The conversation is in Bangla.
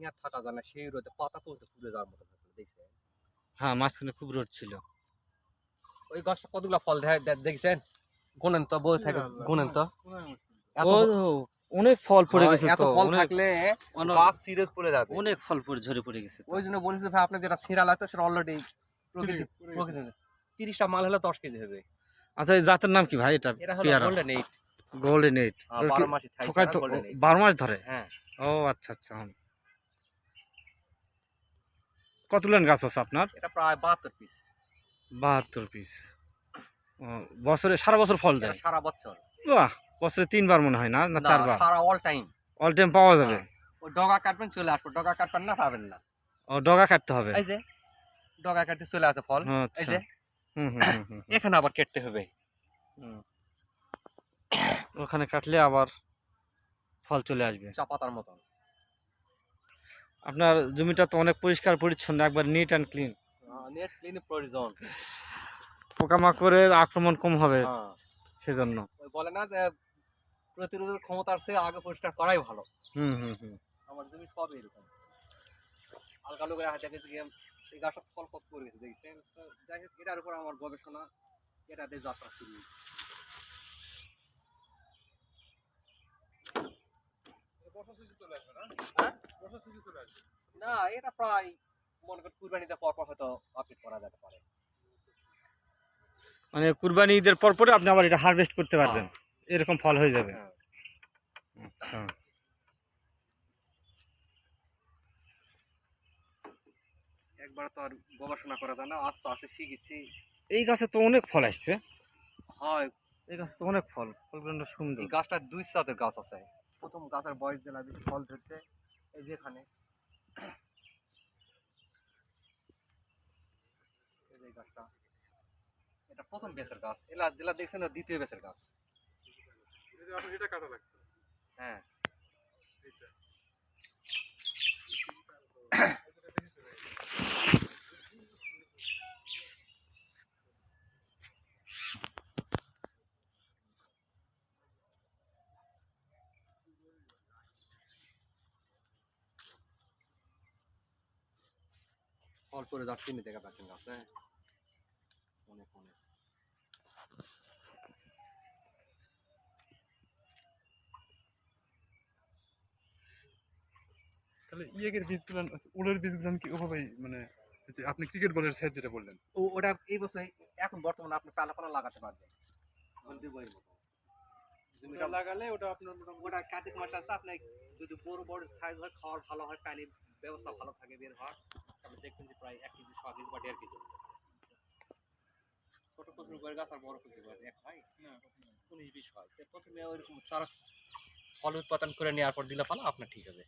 নিয়ে থাকা যায় না সেই রোদে পাতা পর্যন্ত পুড়ে যাওয়ার মতো হয়েছিল দেখছেন? হ্যাঁ মাঝখানে খুব রোদ ছিল। ওই গাছটা কতগুলো ফল দেখছেন? গুনেন তো বই থাকে গুনেন তো। অনেক ফল পড়ে গেছে এত ফল থাকলে গাছ সিরিয়াস পড়ে যাবে। অনেক ফল পড়ে ঝরে পড়ে গেছে ওই জন্য বলেছি ভাই আপনার যেটা ছিঁড়া লাগতো সেটা অলরেডি প্রকৃতি প্রকৃতি তিরিশটা মাল হলে দশ কেজি হবে। আচ্ছা এই জাতের নাম কি ভাই? এটা এটা হলো পেয়ারা। গোল্ডেন এইট গোল্ডেন এইট বারো মাস ধরে? হ্যাঁ। ও আচ্ছা আচ্ছা। হুম। কতগুলো গাছ আছে আপনার? এটা প্রায় বাহাত্তর পিস বাহাত্তর পিস বছরে সারা বছর ফল দেয়? সারা বছর। বাহ বছরে তিনবার মনে হয় না? না চারবার? সারা অল টাইম অল টাইম পাওয়া যাবে? ওই ডগা কাটবেন চলে আসবে। ডগা কাটবেন না পাবেন না। ও ডগা কাটতে হবে? এই যে ডগা কাটতে চলে আসে ফল। এই আচ্ছা। যে। হুম হুম হুম, হুম। এখানে আবার কাটতে হবে। হুম। ওখানে কাটলে আবার ফল চলে আসবে। চা পাতার মতন। আপনার জমিটা তো অনেক পরিষ্কার পরিচ্ছন্ন একবার neat and clean neat clean প্রয়োজন। পোকামাকড়ের আক্রমণ কম হবে হ্যাঁ। সেজন্য। বলে না যে প্রতিরোধের ক্ষমতার চেয়ে আগে পরিষ্কার করাই ভালো। হুম হুম হুম। আমার জমি সব এরকম। হালকা লোকের হাতে গেছে গিয়ে এই গাছটা ফল কত করে গেছে দেখছেন? তো যাই হোক এটার উপর আমার গবেষণা এটাতে যাত্রা শুরু। হ্যাঁ? না এটা প্রায় মনে করেন কুরবানিতে পর পর হয়তো আপডেট করা যেতে পারে। মানে কুরবানি ঈদের পর পরে আপনি আবার এটা হারভেস্ট করতে পারবেন। এরকম ফল হয়ে যাবে। হ্যাঁ। আচ্ছা। একবার তো আর গবেষণা করা যায় না আস্তে আস্তে শিখেছি। এই গাছে তো অনেক ফল আসছে। হয়। এই গাছে তো অনেক ফল। ফলগুলো সুন্দর। গাছটা দুই জাতের গাছ আছে। প্রথম গাছের বয়স দিলা ফল ধরছে এই যে এই গাছটা। এটা প্রথম বেসের গাছ। এলা যেটা দেখছেন দ্বিতীয় বেসের গাছ। এটা কাটা লাগছে? হ্যাঁ। ফল করে যাচ্ছে তিন টাকা বেচেন গাছ হ্যাঁ। অনেক অনেক তাহলে ইয়েকের বীজগুলো উলের বীজগুলো কি ওভাবে মানে যে আপনি ক্রিকেট বলের সেট যেটা বললেন। ও ওটা এই বছর এখন বর্তমানে আপনি পালা পালা লাগাতে পারবেন। জমিটা লাগালে ওটা আপনার মোটামুটি ওটা কার্তিক মাস আসতে আপনি যদি বড় বড় সাইজ হয় খাওয়ার ভালো হয় পানির ব্যবস্থা ভালো থাকে বের হওয়ার তাহলে দেখবেন যে প্রায় এক কেজি ছ কেজি বা দেড় কেজি। বইয়ের গাছ আর বড় করতে পারে এক ভাই? উনিশ বিশ হয় প্রথমে প্রথমে ওইরকম চারা ফল উৎপাদন করে নেওয়ার পর দিলে পালা আপনার ঠিক হবে।